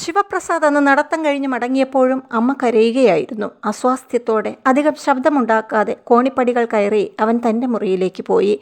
ശിവപ്രസാദ് അന്ന് നടത്തം കഴിഞ്ഞ് മടങ്ങിയപ്പോഴും അമ്മ കരയുകയായിരുന്നു. അസ്വാസ്ഥ്യത്തോടെ അധികം ശബ്ദമുണ്ടാക്കാതെ കോണിപ്പടികൾ കയറി അവൻ തന്റെ മുറിയിലേക്ക് പോയി.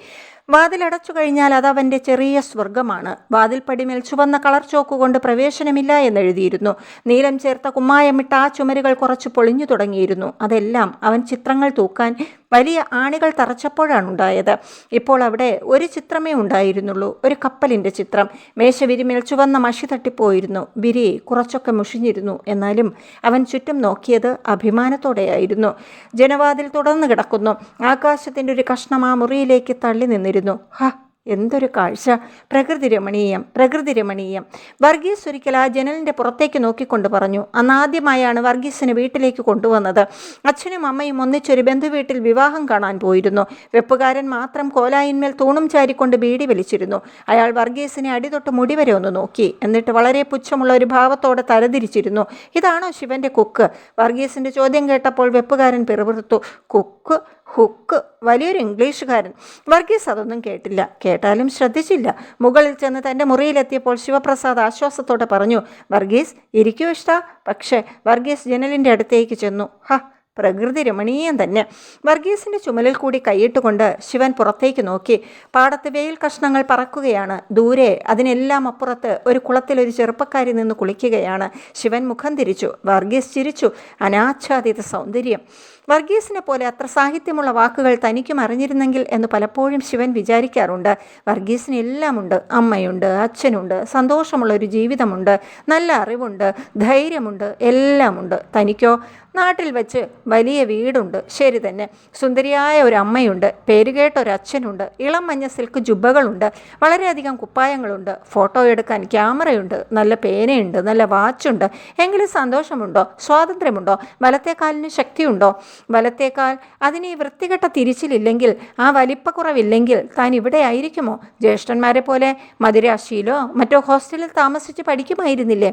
വാതിലടച്ചു കഴിഞ്ഞാൽ അത് അവന്റെ ചെറിയ സ്വർഗമാണ് വാതിൽപ്പടിമേൽ ചുവന്ന കളർ ചോക്കുകൊണ്ട് പ്രവേശനമില്ല എന്നെഴുതിയിരുന്നു. നീലം ചേർത്ത കുമ്മായമിട്ട് ആ ചുമരുകൾ കുറച്ച് പൊളിഞ്ഞു തുടങ്ങിയിരുന്നു. അതെല്ലാം അവൻ ചിത്രങ്ങൾ തൂക്കാൻ വലിയ ആണികൾ തറച്ചപ്പോഴാണ് ഉണ്ടായത് ഇപ്പോൾ അവിടെ ഒരു ചിത്രമേ ഉണ്ടായിരുന്നുള്ളൂ. ഒരു കപ്പലിന്റെ ചിത്രം. മേശവിരിമേൽ ചുവന്ന മഷി തട്ടിപ്പോയിരുന്നു. വിരി കുറച്ചൊക്കെ മുഷിഞ്ഞിരുന്നു. എന്നാലും അവൻ ചുറ്റും നോക്കിയത് അഭിമാനത്തോടെയായിരുന്നു. ജനവാതിൽ തുടർന്ന് കിടക്കുന്നു. ആകാശത്തിന്റെ ഒരു കഷ്ണം ആ മുറിയിലേക്ക് തള്ളി നിന്നിരുന്നു ഹ എന്തൊരു കാഴ്ച. പ്രകൃതി രമണീയം പ്രകൃതി രമണീയം. വർഗീസ് ഒരിക്കൽ ആ ജനലിന്റെ പുറത്തേക്ക് നോക്കിക്കൊണ്ട് പറഞ്ഞു അന്നാദ്യമായാണ് വർഗീസിനെ വീട്ടിലേക്ക് കൊണ്ടുവന്നത്. അച്ഛനും അമ്മയും ഒന്നിച്ചൊരു ബന്ധുവീട്ടിൽ വിവാഹം കാണാൻ പോയിരുന്നു. വെപ്പുകാരൻ മാത്രം കോലായിന്മേൽ തൂണും ചാരിക്കൊണ്ട് ബീഡി വലിച്ചിരുന്നു. അയാൾ വർഗീസിനെ അടിതൊട്ട് മുടിവരെ ഒന്ന് നോക്കി. എന്നിട്ട് വളരെ പുച്ഛമുള്ള ഒരു ഭാവത്തോടെ തരതിരിച്ചിരുന്നു ഇതാണോ ശിവന്റെ കുക്ക്? വർഗീസിന്റെ ചോദ്യം കേട്ടപ്പോൾ വെപ്പുകാരൻ പിറുപിറുത്തു കുക്ക്? ഹുക്ക് വലിയൊരു ഇംഗ്ലീഷുകാരൻ. വർഗീസ് അതൊന്നും കേട്ടില്ല. കേട്ടാലും ശ്രദ്ധിച്ചില്ല. മുകളിൽ ചെന്ന് തന്റെ മുറിയിലെത്തിയപ്പോൾ ശിവപ്രസാദ് ആശ്വാസത്തോടെ പറഞ്ഞു വർഗീസ് ഇരിക്കൂ ഇഷ്ട. പക്ഷേ വർഗീസ് ജനലിന്റെ അടുത്തേക്ക് ചെന്നു. ഹ പ്രകൃതി രമണീയം തന്നെ. വർഗീസിന്റെ ചുമലിൽ കൂടി കൈയിട്ടുകൊണ്ട് ശിവൻ പുറത്തേക്ക് നോക്കി. പാടത്ത് വെയിൽ കഷ്ണങ്ങൾ പറക്കുകയാണ്. ദൂരെ അതിനെല്ലാം അപ്പുറത്ത് ഒരു കുളത്തിൽ ഒരു ചെറുപ്പക്കാരി നിന്ന് കുളിക്കുകയാണ്. ശിവൻ മുഖം തിരിച്ചു. വർഗീസ് ചിരിച്ചു. അനാച്ഛാദിത സൗന്ദര്യം. വർഗീസിനെ പോലെ അത്ര സാഹിത്യമുള്ള വാക്കുകൾ തനിക്കും അറിഞ്ഞിരുന്നെങ്കിൽ എന്ന് പലപ്പോഴും ശിവൻ വിചാരിക്കാറുണ്ട്. വർഗീസിന് എല്ലാമുണ്ട്. അമ്മയുണ്ട് അച്ഛനുണ്ട് സന്തോഷമുള്ള ഒരു ജീവിതമുണ്ട് നല്ല അറിവുണ്ട് ധൈര്യമുണ്ട് എല്ലാമുണ്ട്. തനിക്കോ? നാട്ടിൽ വെച്ച് വലിയ വീടുണ്ട്. ശരി തന്നെ. സുന്ദരിയായ ഒരു അമ്മയുണ്ട്. പേരുകേട്ട ഒരു അച്ഛനുണ്ട്. ഇളം മഞ്ഞ സിൽക്ക് ജുബകളുണ്ട്. വളരെയധികം കുപ്പായങ്ങളുണ്ട്. ഫോട്ടോ എടുക്കാൻ ക്യാമറയുണ്ട്. നല്ല പേനയുണ്ട്. നല്ല വാച്ചുണ്ട്. എങ്കിലും സന്തോഷമുണ്ടോ? സ്വാതന്ത്ര്യമുണ്ടോ? വലത്തേക്കാലിന് കാലിന് ശക്തിയുണ്ടോ? വലത്തേക്കാൽ അതിന് ഈ വൃത്തികെട്ട തിരിച്ചിലില്ലെങ്കിൽ ആ വലിപ്പക്കുറവില്ലെങ്കിൽ താൻ ഇവിടെ ആയിരിക്കുമോ? ജ്യേഷ്ഠന്മാരെ പോലെ മധുരാശിയിലോ മറ്റോ ഹോസ്റ്റലിൽ താമസിച്ച് പഠിക്കുമായിരുന്നില്ലേ?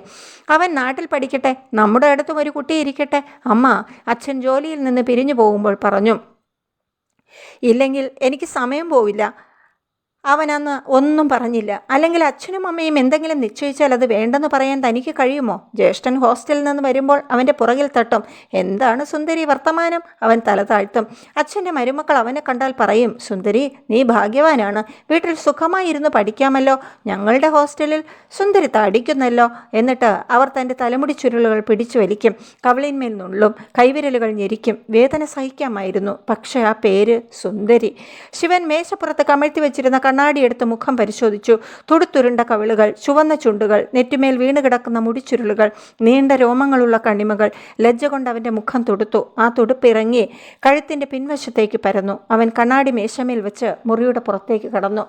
അവൻ നാട്ടിൽ പഠിക്കട്ടെ. നമ്മുടെ അടുത്തും ഒരു കുട്ടി ഇരിക്കട്ടെ. അമ്മ അച്ഛൻ ജോലിയിൽ നിന്ന് പിരിഞ്ഞു പോകുമ്പോൾ പറഞ്ഞു ഇല്ലെങ്കിൽ എനിക്ക് സമയം പോവില്ല. അവൻ അന്ന് ഒന്നും പറഞ്ഞില്ല. അല്ലെങ്കിൽ അച്ഛനും അമ്മയും എന്തെങ്കിലും നിശ്ചയിച്ചാൽ അത് വേണ്ടെന്ന് പറയാൻ തനിക്ക് കഴിയുമോ? ജ്യേഷ്ഠൻ ഹോസ്റ്റലിൽ നിന്ന് വരുമ്പോൾ അവന്റെ പുറകിൽ തട്ടും. എന്താണ് സുന്ദരി വർത്തമാനം? അവൻ തല താഴ്ത്തും. അച്ഛന്റെ മരുമക്കൾ അവനെ കണ്ടാൽ പറയും സുന്ദരി നീ ഭാഗ്യവാനാണ്. വീട്ടിൽ സുഖമായി ഇരുന്ന് പഠിക്കാമല്ലോ. ഞങ്ങളുടെ ഹോസ്റ്റലിൽ സുന്ദരി തടിക്കുന്നല്ലോ. എന്നിട്ട് അവർ തന്റെ തലമുടി ചുരുളുകൾ പിടിച്ചു വലിക്കും. കവളിന്മേൽ നുള്ളും. കൈവിരലുകൾ ഞെരിക്കും. വേദന സഹിക്കാമായിരുന്നു. പക്ഷേ ആ പേര് സുന്ദരി. ശിവൻ മേശപ്പുറത്ത് കമഴ്ത്തി വെച്ചിരുന്ന കണ്ണാടിയെടുത്ത് മുഖം പരിശോധിച്ചു. തുടുത്തുരുണ്ട കവിളുകൾ ചുവന്ന ചുണ്ടുകൾ നെറ്റിമേൽ വീണ് കിടക്കുന്ന മുടിച്ചുരുളുകൾ നീണ്ട രോമങ്ങളുള്ള കണ്ണിമകൾ ലജ്ജ കൊണ്ട് അവന്റെ മുഖം തുടുത്തു. ആ തുടുപ്പിറങ്ങി കഴുത്തിന്റെ പിൻവശത്തേക്ക് പരന്നു. അവൻ കണ്ണാടി മേശമേൽ വെച്ച് മുറിയുടെ പുറത്തേക്ക് കടന്നു.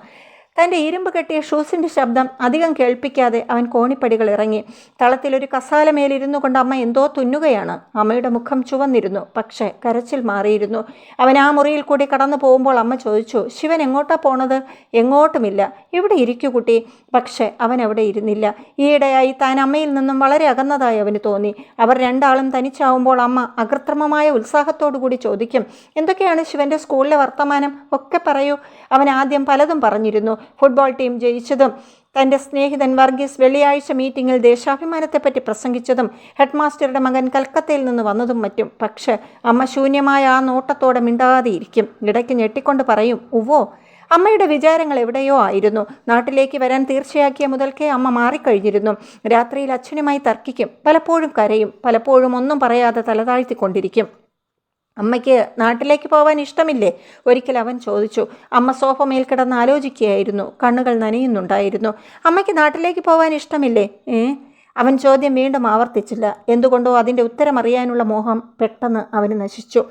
തന്റെ ഇരുമ്പ് കെട്ടിയ ഷൂസിന്റെ ശബ്ദം അധികം കേൾപ്പിക്കാതെ അവൻ കോണിപ്പടികൾ ഇറങ്ങി. തളത്തിലൊരു കസാലമേലിരുന്നു കൊണ്ട് അമ്മ എന്തോ തുന്നുകയാണ്. അമ്മയുടെ മുഖം ചുവന്നിരുന്നു പക്ഷേ കരച്ചിൽ മാറിയിരുന്നു. അവൻ ആ മുറിയിൽ കൂടി കടന്നു പോകുമ്പോൾ അമ്മ ചോദിച്ചു ശിവൻ എങ്ങോട്ടാ പോണത്? എങ്ങോട്ടുമില്ല. ഇവിടെ ഇരിക്കൂ കുട്ടി. പക്ഷേ അവൻ അവിടെ ഇരുന്നില്ല. ഈയിടെയായി താൻ അമ്മയിൽ നിന്നും വളരെ അകന്നതായി അവന് തോന്നി. അവർ രണ്ടാളും തനിച്ചാവുമ്പോൾ അമ്മ അകൃത്രിമമായ ഉത്സാഹത്തോടു കൂടി ചോദിക്കും എന്തൊക്കെയാണ് ശിവന്റെ സ്കൂളിലെ വർത്തമാനം? ഒക്കെ പറയൂ. അവൻ ആദ്യം പലതും പറഞ്ഞിരുന്നു. ഫുട്ബോൾ ടീം ജയിച്ചതും തന്റെ സ്നേഹിതൻ വർഗീസ് വെള്ളിയാഴ്ച മീറ്റിംഗിൽ ദേശാഭിമാനത്തെപ്പറ്റി പ്രസംഗിച്ചതും ഹെഡ്മാസ്റ്ററുടെ മകൻ കൽക്കത്തയിൽ നിന്ന് വന്നതും മറ്റും. പക്ഷേ അമ്മ ശൂന്യമായ ആ നോട്ടത്തോടെ മിണ്ടാതെയിരിക്കും ഇടയ്ക്ക് ഞെട്ടിക്കൊണ്ട് പറയും ഉവോ അമ്മയുടെ വിചാരങ്ങൾ എവിടെയോ ആയിരുന്നു. നാട്ടിലേക്ക് വരാൻ തീർച്ചയാക്കിയ മുതൽക്കേ അമ്മ മാറിക്കഴിഞ്ഞിരുന്നു. രാത്രിയിൽ അച്ഛനുമായി തർക്കിക്കും. പലപ്പോഴും കരയും. പലപ്പോഴും ഒന്നും പറയാതെ തലതാഴ്ത്തിക്കൊണ്ടിരിക്കും. അമ്മയ്ക്ക് നാട്ടിലേക്ക് പോവാൻ ഇഷ്ടമില്ലേ? ഒരിക്കൽ അവൻ ചോദിച്ചു. അമ്മ സോഫ മേൽ കിടന്ന് ആലോചിക്കുകയായിരുന്നു. കണ്ണുകൾ നനയുന്നുണ്ടായിരുന്നു. അമ്മയ്ക്ക് നാട്ടിലേക്ക് പോവാൻ ഇഷ്ടമില്ലേ? ഏ? അവൻ ചോദ്യം വീണ്ടും ആവർത്തിച്ചില്ല. എന്തുകൊണ്ടോ അതിന്റെ ഉത്തരം അറിയാനുള്ള മോഹം പെട്ടെന്ന് അവന് നശിച്ചു.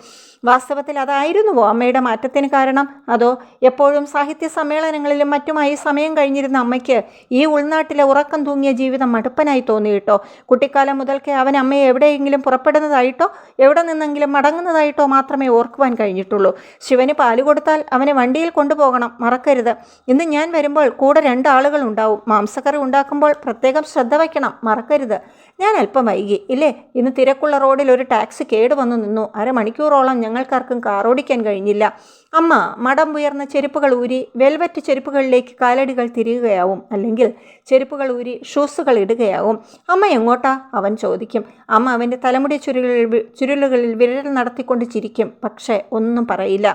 വാസ്തവത്തിൽ അതായിരുന്നുവോ അമ്മയുടെ മാറ്റത്തിന് കാരണം? അതോ എപ്പോഴും സാഹിത്യ സമ്മേളനങ്ങളിലും മറ്റുമായി സമയം കഴിഞ്ഞിരുന്ന അമ്മയ്ക്ക് ഈ ഉൾനാട്ടിലെ ഉറക്കം തൂങ്ങിയ ജീവിതം മടുപ്പനായി തോന്നിയിട്ടോ? കുട്ടിക്കാലം മുതൽക്കേ അവൻ അമ്മയെ എവിടെയെങ്കിലും പുറപ്പെടുന്നതായിട്ടോ എവിടെ നിന്നെങ്കിലും മടങ്ങുന്നതായിട്ടോ മാത്രമേ ഓർക്കുവാൻ കഴിഞ്ഞിട്ടുള്ളൂ. ശിവന് പാൽ കൊടുത്താൽ അവനെ വണ്ടിയിൽ കൊണ്ടുപോകണം മറക്കരുത്. ഇന്ന് ഞാൻ വരുമ്പോൾ കൂടെ രണ്ടാളുകൾ ഉണ്ടാവും മാംസക്കറി ഉണ്ടാക്കുമ്പോൾ പ്രത്യേകം ശ്രദ്ധ വയ്ക്കണം മറക്കരുത്. ഞാൻ അല്പം വൈകി. ഇല്ലേ? ഇന്ന് തിരക്കുള്ള റോഡിൽ ഒരു ടാക്സി കേടുവന്നു നിന്നു. അരമണിക്കൂറോളം ഞങ്ങൾ ഞങ്ങൾക്കാർക്കും കാറോടിക്കാൻ കഴിഞ്ഞില്ല. അമ്മ മടം ഉയർന്ന ചെരുപ്പുകൾ ഊരി വെൽവറ്റ് ചെരുപ്പുകളിലേക്ക് കാലടികൾ തിരിയുകയാവും. അല്ലെങ്കിൽ ചെരുപ്പുകൾ ഊരി ഷൂസുകൾ ഇടുകയാവും. അമ്മ എങ്ങോട്ടാ? അവൻ ചോദിക്കും. അമ്മ അവന്റെ തലമുടി ചുരുളുകളിൽ ചുരുളുകളിൽ വിരൽ നടത്തിക്കൊണ്ട് ചിരിക്കും. പക്ഷേ ഒന്നും പറയില്ല.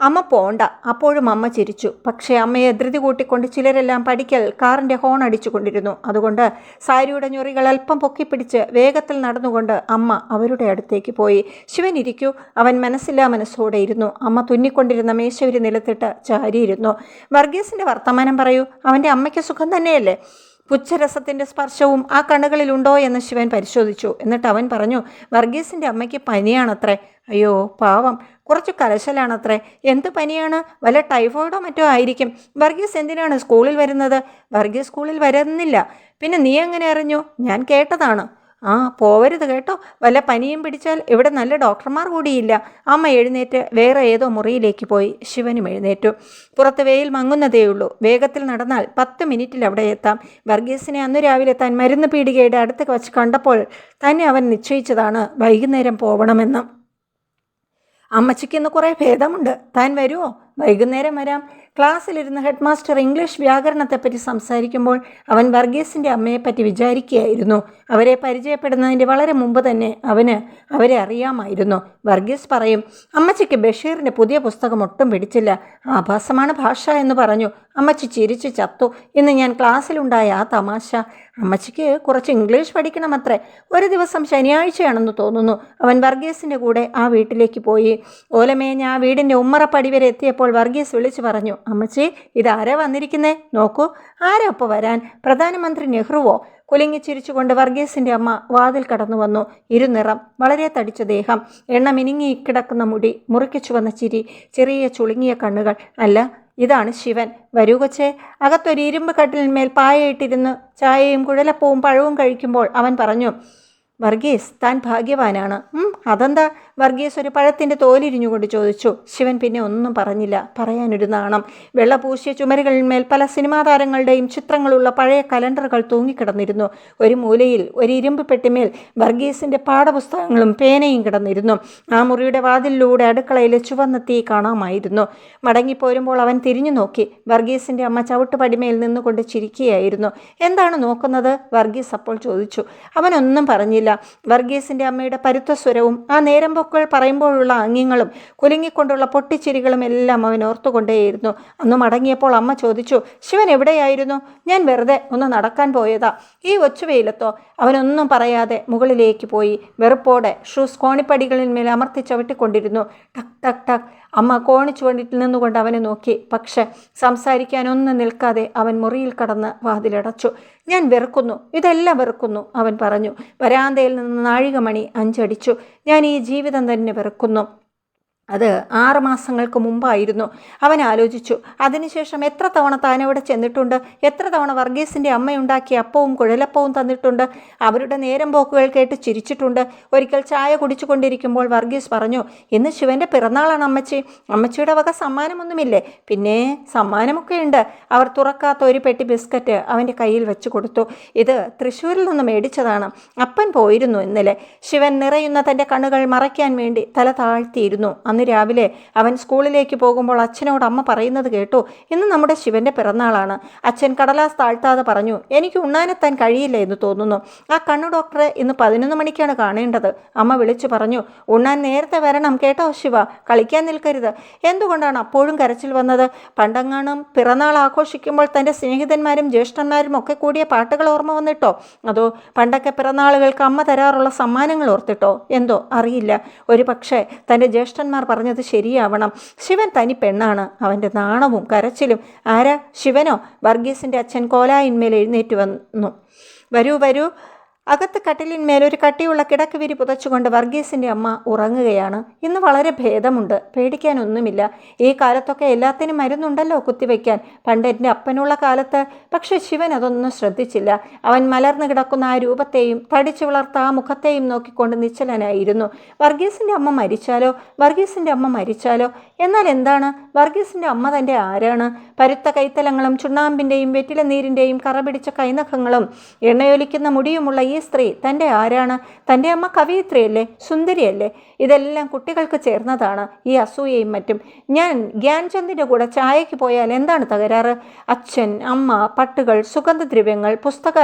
അമ്മ പോണ്ട. അപ്പോഴും അമ്മ ചിരിച്ചു. പക്ഷേ അമ്മയെ ധൃതി കൂട്ടിക്കൊണ്ട് ചിലരെല്ലാം പഠിക്കൽ കാറിന്റെ ഹോൺ അടിച്ചുകൊണ്ടിരുന്നു. അതുകൊണ്ട് സാരിയുടെ ഞൊറികൾ അല്പം പൊക്കിപ്പിടിച്ച് വേഗത്തിൽ നടന്നുകൊണ്ട് അമ്മ അവരുടെ അടുത്തേക്ക് പോയി. ശിവൻ ഇരിക്കൂ. അവൻ മനസ്സില്ലാ മനസ്സോടെ ഇരുന്നു. അമ്മ തുന്നിക്കൊണ്ടിരുന്ന മേശവരി നിലത്തിട്ട് ചാരിയിരുന്നു. വർഗീസിന്റെ വർത്തമാനം പറയൂ. അവന്റെ അമ്മയ്ക്ക് സുഖം തന്നെയല്ലേ? പുച്ഛരസത്തിന്റെ സ്പർശവും ആ കണ്ണുകളിലുണ്ടോ എന്ന് ശിവൻ പരിശോധിച്ചു. എന്നിട്ട് അവൻ പറഞ്ഞു വർഗീസിന്റെ അമ്മയ്ക്ക് പനിയാണത്രേ. അയ്യോ പാവം. കുറച്ച് കലശലാണത്രേ എന്ത് പനിയാണ്? വല്ല ടൈഫോയിഡോ മറ്റോ ആയിരിക്കും. വർഗീസ് എന്തിനാണ് സ്കൂളിൽ വരുന്നത്? വർഗീസ് സ്കൂളിൽ വരുന്നില്ല. പിന്നെ നീ എങ്ങനെ അറിഞ്ഞു? ഞാൻ കേട്ടതാണ്. ആ പോവരുത് കേട്ടോ. വല്ല പനിയും പിടിച്ചാൽ ഇവിടെ നല്ല ഡോക്ടർമാർ കൂടിയില്ല. അമ്മ എഴുന്നേറ്റ് വേറെ ഏതോ മുറിയിലേക്ക് പോയി. ശിവനും എഴുന്നേറ്റു. പുറത്ത് വെയിൽ മങ്ങുന്നതേയുള്ളൂ വേഗത്തിൽ നടന്നാൽ പത്ത് മിനിറ്റിൽ അവിടെ എത്താം. വർഗീസിനെ അന്ന് രാവിലെ താൻ മരുന്ന് പീടികയുടെ അടുത്ത് വച്ച് കണ്ടപ്പോൾ തന്നെ അവൻ നിശ്ചയിച്ചതാണ് വൈകുന്നേരം പോവണമെന്ന്. അമ്മച്ചിക്ക് ഇന്ന് കുറേ ഭേദമുണ്ട്. താൻ വരുമോ വൈകുന്നേരം വരാം. ക്ലാസ്സിലിരുന്ന് ഹെഡ് മാസ്റ്റർ ഇംഗ്ലീഷ് വ്യാകരണത്തെപ്പറ്റി സംസാരിക്കുമ്പോൾ അവൻ വർഗീസിന്റെ അമ്മയെപ്പറ്റി വിചാരിക്കുകയായിരുന്നു. അവരെ പരിചയപ്പെടുന്നതിന്റെ വളരെ മുമ്പ് തന്നെ അവന് അവരെ അറിയാമായിരുന്നു. വർഗീസ് പറയും അമ്മച്ചിക്ക് ബഷീറിന്റെ പുതിയ പുസ്തകം ഒട്ടും പിടിച്ചില്ല. ആഭാസമാണ് ഭാഷ എന്ന് പറഞ്ഞു. അമ്മച്ചി ചിരിച്ചു ചത്തു. ഇന്ന് ഞാൻ ക്ലാസ്സിലുണ്ടായ ആ തമാശ. അമ്മച്ചിക്ക് കുറച്ച് ഇംഗ്ലീഷ് പഠിക്കണമത്രേ. ഒരു ദിവസം ശനിയാഴ്ചയാണെന്ന് തോന്നുന്നു. അവൻ വർഗീസിന്റെ കൂടെ ആ വീട്ടിലേക്ക് പോയി. ഓലമേഞ്ഞ ആ വീടിന്റെ ഉമ്മറപ്പടി വരെ എത്തിയപ്പോൾ വർഗീസ് വിളിച്ചു പറഞ്ഞു അമ്മച്ചി ഇതാരാ വന്നിരിക്കുന്നേ? നോക്കൂ ആരാ വരാൻ? പ്രധാനമന്ത്രി നെഹ്റുവോ? കുലുങ്ങി ചിരിച്ചുകൊണ്ട് വർഗീസിന്റെ അമ്മ വാതിൽ കടന്നു വന്നു ഇരുനിറം വളരെ തടിച്ച ദേഹം എണ്ണ മിനുങ്ങി കിടക്കുന്ന മുടി മുറിക്കിച്ചു വന്ന ചിരി ചെറിയ ചുളുങ്ങിയ കണ്ണുകൾ. അല്ല ഇതാണ് ശിവൻ. വരൂ കൊച്ചേ. അകത്തൊരു ഇരുമ്പ് കട്ടിലിന്മേൽ പായയിട്ടിരുന്ന് ചായയും കുഴലപ്പവും പഴവും കഴിക്കുമ്പോൾ അവൻ പറഞ്ഞു വർഗീസ് താൻ ഭാഗ്യവാനാണ്. അതെന്താ? വർഗീസ് ഒരു പഴത്തിന്റെ തോലിരിഞ്ഞുകൊണ്ട് ചോദിച്ചു. ശിവൻ പിന്നെ ഒന്നും പറഞ്ഞില്ല. പറയാനൊരു നാണം. വെള്ളപൂശിയ ചുമരുകളിന്മേൽ പല സിനിമാ താരങ്ങളുടെയും ചിത്രങ്ങളുള്ള പഴയ കലണ്ടറുകൾ തൂങ്ങിക്കിടന്നിരുന്നു. ഒരു മൂലയിൽ ഒരു ഇരുമ്പ് പെട്ടിമേൽ വർഗീസിന്റെ പാഠപുസ്തകങ്ങളും പേനയും കിടന്നിരുന്നു. ആ മുറിയുടെ വാതിലിലൂടെ അടുക്കളയിലെ ചുവന്ന തീ കാണാമായിരുന്നു. മടങ്ങിപ്പോരുമ്പോൾ അവൻ തിരിഞ്ഞു നോക്കി. വർഗീസിന്റെ അമ്മ ചവിട്ടുപടിമേൽ നിന്നുകൊണ്ട് ചിരിക്കുകയായിരുന്നു. എന്താണ് നോക്കുന്നത്? വർഗീസ് അപ്പോൾ ചോദിച്ചു. അവനൊന്നും പറഞ്ഞില്ല. വർഗീസിന്റെ അമ്മയുടെ പരുത്ത സ്വരവും ആ നേരം പൊക്കൾ പറയുമ്പോഴുള്ള ആംഗ്യങ്ങളും കുലുങ്ങിക്കൊണ്ടുള്ള പൊട്ടിച്ചിരികളും എല്ലാം അവൻ ഓർത്തുകൊണ്ടേയിരുന്നു. അന്ന് മടങ്ങിയപ്പോൾ അമ്മ ചോദിച്ചു ശിവൻ എവിടെയായിരുന്നു? ഞാൻ വെറുതെ ഒന്ന് നടക്കാൻ പോയതാ. ഈ ഒച്ചുവെയിലത്തോ? അവനൊന്നും പറയാതെ മുകളിലേക്ക് പോയി വെറുപ്പോടെ ഷൂസ് കോണിപ്പടികളിന്മേൽ അമർത്തി ചവിട്ടിക്കൊണ്ടിരുന്നു. ടക് ടക് ടക്. അമ്മ കോണിച്ചുവണ്ടിൽ നിന്നുകൊണ്ട് അവനെ നോക്കി. പക്ഷെ സംസാരിക്കാനൊന്നും നിൽക്കാതെ അവൻ മുറിയിൽ കടന്ന് വാതിലടച്ചു. ഞാൻ വെറുക്കുന്നു. ഇതെല്ലാം വെറുക്കുന്നു അവൻ പറഞ്ഞു. വരാന്തയിൽ നിന്ന് നാഴികമണി അഞ്ചടിച്ചു. ഞാൻ ഈ ജീവിതം തന്നെ വെറുക്കുന്നു. അത് ആറ് മാസങ്ങൾക്ക് മുമ്പായിരുന്നു. അവൻ ആലോചിച്ചു അതിനുശേഷം എത്ര തവണ താൻ അവിടെ ചെന്നിട്ടുണ്ട്? എത്ര തവണ വർഗീസിന്റെ അമ്മയുണ്ടാക്കിയ അപ്പവും കുഴലപ്പവും തന്നിട്ടുണ്ട്? അവരുടെ നേരം പോക്കുകൾ കേട്ട് ചിരിച്ചിട്ടുണ്ട്. ഒരിക്കൽ ചായ കുടിച്ചുകൊണ്ടിരിക്കുമ്പോൾ വർഗീസ് പറഞ്ഞു ഇന്ന് ശിവന്റെ പിറന്നാളാണ് അമ്മച്ചി. അമ്മച്ചിയുടെ വക സമ്മാനമൊന്നുമില്ലേ? പിന്നെ സമ്മാനമൊക്കെ ഉണ്ട് അവർ തുറക്കാത്ത ഒരു പെട്ടി ബിസ്ക്കറ്റ് അവന്റെ കയ്യിൽ വെച്ച് കൊടുത്തു. ഇത് തൃശ്ശൂരിൽ നിന്ന് മേടിച്ചതാണ്. അപ്പൻ പോയിരുന്നു ഇന്നലെ. ശിവൻ നിറയുന്ന തന്റെ കണ്ണുകൾ മറയ്ക്കാൻ വേണ്ടി തല താഴ്ത്തിയിരുന്നു. അന്ന് രാവിലെ അവൻ സ്കൂളിലേക്ക് പോകുമ്പോൾ അച്ഛനോട് അമ്മ പറയുന്നത് കേട്ടു ഇന്ന് നമ്മുടെ ശിവന്റെ പിറന്നാളാണ്. അച്ഛൻ കടലാസ് താഴ്ത്താതെ പറഞ്ഞു എനിക്ക് ഉണ്ണാനെത്താൻ കഴിയില്ല എന്ന് തോന്നുന്നു. ആ കണ്ണു ഡോക്ടറെ ഇന്ന് പതിനൊന്ന് മണിക്കാണ് കാണേണ്ടത്. അമ്മ വിളിച്ചു പറഞ്ഞു ഉണ്ണാൻ നേരത്തെ വരണം കേട്ടോ ശിവ കളിക്കാൻ നിൽക്കരുത്. എന്തുകൊണ്ടാണ് അപ്പോഴും കരച്ചിൽ വന്നത്? പണ്ടങ്ങാണും പിറന്നാൾ ആഘോഷിക്കുമ്പോൾ തന്റെ സ്നേഹിതന്മാരും ജ്യേഷ്ഠന്മാരും ഒക്കെ കൂടിയ പാട്ടുകൾ ഓർമ്മ വന്നിട്ടോ? അതോ പണ്ടൊക്കെ പിറന്നാളുകൾക്ക് അമ്മ തരാറുള്ള സമ്മാനങ്ങൾ ഓർത്തിട്ടോ? എന്തോ അറിയില്ല. ഒരു പക്ഷേ തന്റെ ജ്യേഷ്ഠന്മാർ പറഞ്ഞത് ശരിയാവണം. ശിവൻ തനി പെണ്ണാണ്. അവന്റെ നാണവും കരച്ചിലും. ആരാ? ശിവനോ? വർഗീസിന്റെ അച്ഛൻ കോലായിന്മേൽ എഴുന്നേറ്റ് വന്നു. വരൂ വരൂ. അകത്ത് കട്ടിലിന്മേൽ ഒരു കട്ടിയുള്ള കിടക്ക് വിരി പുതച്ചുകൊണ്ട് വർഗീസിന്റെ അമ്മ ഉറങ്ങുകയാണ്. ഇന്ന് വളരെ ഭേദമുണ്ട്. പേടിക്കാനൊന്നുമില്ല. ഈ കാലത്തൊക്കെ എല്ലാത്തിനും മരുന്നുണ്ടല്ലോ കുത്തിവെക്കാൻ പണ്ട് എന്റെ അപ്പനുള്ള കാലത്ത്. പക്ഷേ ശിവൻ അതൊന്നും ശ്രദ്ധിച്ചില്ല. അവൻ മലർന്നു കിടക്കുന്ന ആ രൂപത്തെയും തടിച്ചു വളർത്ത ആ മുഖത്തെയും നോക്കിക്കൊണ്ട് നിശ്ചലനായിരുന്നു. വർഗീസിന്റെ അമ്മ മരിച്ചാലോ? വർഗീസിന്റെ അമ്മ മരിച്ചാലോ? എന്നാൽ എന്താണ്? വർഗീസിന്റെ അമ്മ തന്റെ ആരാണ്? പരുത്ത കൈത്തലങ്ങളും ചുണ്ണാമ്പിന്റെയും വെറ്റില നീരിന്റെയും കറപിടിച്ച കൈനഖങ്ങളും എണ്ണയൊലിക്കുന്ന മുടിയുമുള്ള ഈ സ്ത്രീ തന്റെ ആരാണ്? തന്റെ അമ്മ കവിയത്രിയല്ലേ? സുന്ദരിയല്ലേ? ഇതെല്ലാം കുട്ടികൾക്ക് ചേർന്നതാണ് ഈ അസൂയയും മറ്റും. ഞാൻ ഗ്യാൻചന്ദിന്റെ കൂടെ ചായയ്ക്ക് പോയാൽ എന്താണ് തകരാറ്? അച്ഛൻ അമ്മ പട്ടുകൾ സുഗന്ധദ്രവ്യങ്ങൾ പുസ്തക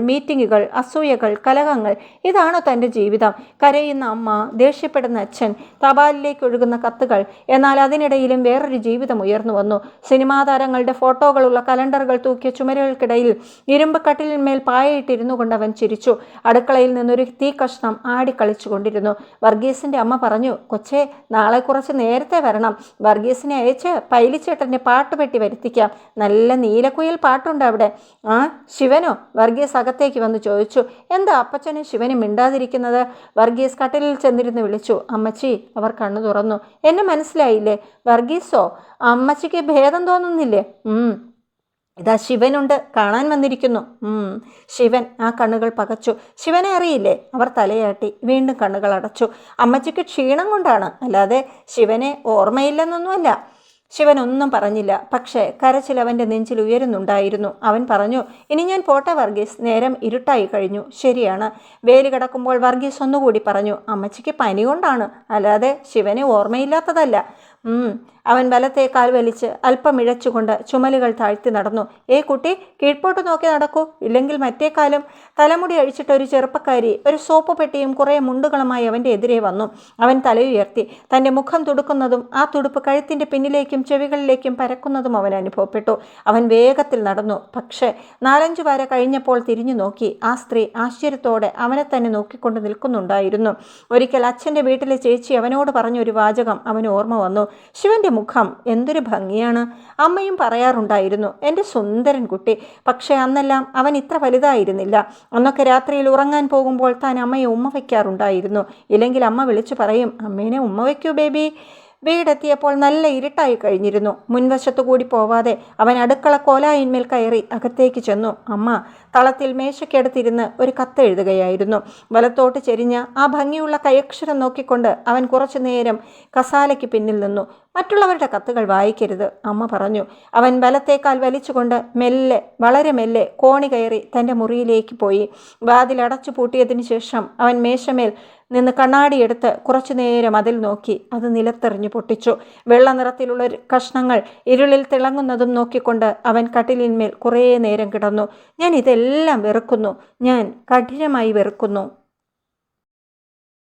മീറ്റിങ്ങുകൾ അസൂയകൾ കലഹങ്ങൾ ഇതാണോ തന്റെ ജീവിതം. കരയുന്ന അമ്മ ദേഷ്യപ്പെടുന്ന അച്ഛൻ തപാലിലേക്ക് ഒഴുകുന്ന കത്തുകൾ എന്നാൽ അതിനിടയിലും വേറൊരു ജീവിതം ഉയർന്നു വന്നു. സിനിമാ താരങ്ങളുടെ ഫോട്ടോകളുള്ള കലണ്ടറുകൾ തൂക്കിയ ചുമരുകൾക്കിടയിൽ ഇരുമ്പ് കട്ടിലിന്മേൽ പായയിട്ടിരുന്നു കൊണ്ട് അവൻ ചിരിച്ചു അടുക്കളയിൽ നിന്നൊരു തീ കഷ്ണം ആടിക്കളിച്ചുകൊണ്ടിരുന്നു വർഗീസിന്റെ അമ്മ പറഞ്ഞു കൊച്ചേ നാളെ കുറച്ച് നേരത്തെ വരണം. വർഗീസിനെ അയച്ച് പൈലിച്ചേട്ടന്റെ പാട്ടുപെട്ടി വരുത്തിക്കാം. നല്ല നീലക്കുയിൽ പാട്ടുണ്ട് അവിടെ. ആ ശിവനോ? വർഗീസ് അകത്തേക്ക് വന്ന് ചോദിച്ചു. എന്താ അപ്പച്ചനും ശിവനും മിണ്ടാതിരിക്കുന്നത്? വർഗീസ് കട്ടിലിൽ ചെന്നിരുന്ന് വിളിച്ചു. അമ്മച്ചി അവർ കണ്ണു തുറന്നു. എന്നെ മനസ്സിലായില്ലേ? വർഗീസോ? അമ്മച്ചിക്ക് ഭേദം തോന്നുന്നില്ലേ? ഇതാ ശിവനുണ്ട്. കാണാൻ വന്നിരിക്കുന്നു. ശിവൻ ആ കണ്ണുകൾ പകച്ചു. ശിവനെ അറിയില്ലേ? അവർ തലയാട്ടി വീണ്ടും കണ്ണുകൾ അടച്ചു. അമ്മച്ചിക്ക് ക്ഷീണം കൊണ്ടാണ്. അല്ലാതെ ശിവനെ ഓർമ്മയില്ലെന്നൊന്നുമല്ല. ശിവൻ ഒന്നും പറഞ്ഞില്ല. പക്ഷേ കരച്ചിൽ അവന്റെ നെഞ്ചിൽ ഉയരുന്നുണ്ടായിരുന്നു. അവൻ പറഞ്ഞു ഇനി ഞാൻ പോട്ടെ വർഗീസ്. നേരം ഇരുട്ടായി കഴിഞ്ഞു. ശരിയാണ്. വേലി കിടക്കുമ്പോൾ വർഗീസ് ഒന്നുകൂടി പറഞ്ഞു അമ്മച്ചിക്ക് പനി കൊണ്ടാണ്. അല്ലാതെ ശിവനെ ഓർമ്മയില്ലാത്തതല്ല. അവൻ വലത്തെ കാൽ വലിച്ച് അല്പം ഇഴച്ചുകൊണ്ട് ചുമലുകൾ താഴ്ത്തി നടന്നു. ഏ കുട്ടി കീഴ്പോട്ട് നോക്കി നടക്കൂ. ഇല്ലെങ്കിൽ മറ്റേ കാലം തലമുടി അഴിച്ചിട്ട് ഒരു ചെറുപ്പക്കാരി ഒരു സോപ്പ് പെട്ടിയും കുറേ മുണ്ടുകളുമായി അവന്റെ എതിരെ വന്നു. അവൻ തലയുയർത്തി തന്റെ മുഖം തുടുക്കുന്നതും ആ തുടുപ്പ് കഴുത്തിന്റെ പിന്നിലേക്കും ചെവികളിലേക്കും പരക്കുന്നതും അവൻ അനുഭവപ്പെട്ടു. അവൻ വേഗത്തിൽ നടന്നു. പക്ഷേ നാലഞ്ചു വാര കഴിഞ്ഞപ്പോൾ തിരിഞ്ഞു നോക്കി. ആ സ്ത്രീ ആശ്ചര്യത്തോടെ അവനെ തന്നെ നോക്കിക്കൊണ്ട് നിൽക്കുന്നുണ്ടായിരുന്നു. ഒരിക്കൽ അച്ഛന്റെ വീട്ടിലെ ചേച്ചി അവനോട് പറഞ്ഞ ഒരു വാചകം അവന് ഓർമ്മ വന്നു. ശിവന്റെ മുഖം എന്തൊരു ഭംഗിയാണ്. അമ്മയും പറയാറുണ്ടായിരുന്നു എന്റെ സുന്ദരൻ കുട്ടി പക്ഷേ അന്നെല്ലാം അവൻ ഇത്ര വലുതായിരുന്നില്ല. അന്നൊക്കെ രാത്രിയിൽ ഉറങ്ങാൻ പോകുമ്പോൾ താൻ അമ്മയെ ഉമ്മ വയ്ക്കാറുണ്ടായിരുന്നു. ഇല്ലെങ്കിൽ അമ്മ വിളിച്ചു പറയും അമ്മേനെ ഉമ്മ വയ്ക്കൂ ബേബി. വീടെത്തിയപ്പോൾ നല്ല ഇരുട്ടായി കഴിഞ്ഞിരുന്നു. മുൻവശത്തു കൂടി പോവാതെ അവൻ അടുക്കള കോലായിന്മേൽ കയറി അകത്തേക്ക് ചെന്നു. അമ്മ തളത്തിൽ മേശയ്ക്കടുത്തിരുന്ന് ഒരു കത്തെഴുതുകയായിരുന്നു വലത്തോട്ട് ചെരിഞ്ഞ ആ ഭംഗിയുള്ള കൈയക്ഷരം നോക്കിക്കൊണ്ട് അവൻ കുറച്ചു നേരം കസാലയ്ക്ക് പിന്നിൽ നിന്നു. മറ്റുള്ളവരുടെ കത്തുകൾ വായിക്കരുത്. അമ്മ പറഞ്ഞു അവൻ വലത്തേക്കാൽ വലിച്ചുകൊണ്ട് മെല്ലെ വളരെ മെല്ലെ കോണി കയറി തന്റെ മുറിയിലേക്ക് പോയി. വാതിലടച്ചു പൂട്ടിയതിനു ശേഷം അവൻ മേശമേൽ നിന്ന് കണ്ണാടിയെടുത്ത് കുറച്ചു നേരം അതിൽ നോക്കി. അത് നിലത്തെറിഞ്ഞു പൊട്ടിച്ചു. വെള്ള നിറത്തിലുള്ള കഷ്ണങ്ങൾ ഇരുളിൽ തിളങ്ങുന്നതും നോക്കിക്കൊണ്ട് അവൻ കട്ടിലിന്മേൽ കുറേ നേരം കിടന്നു. ഞാൻ ഇതെല്ലാം വെറുക്കുന്നു. ഞാൻ കഠിനമായി വെറുക്കുന്നു.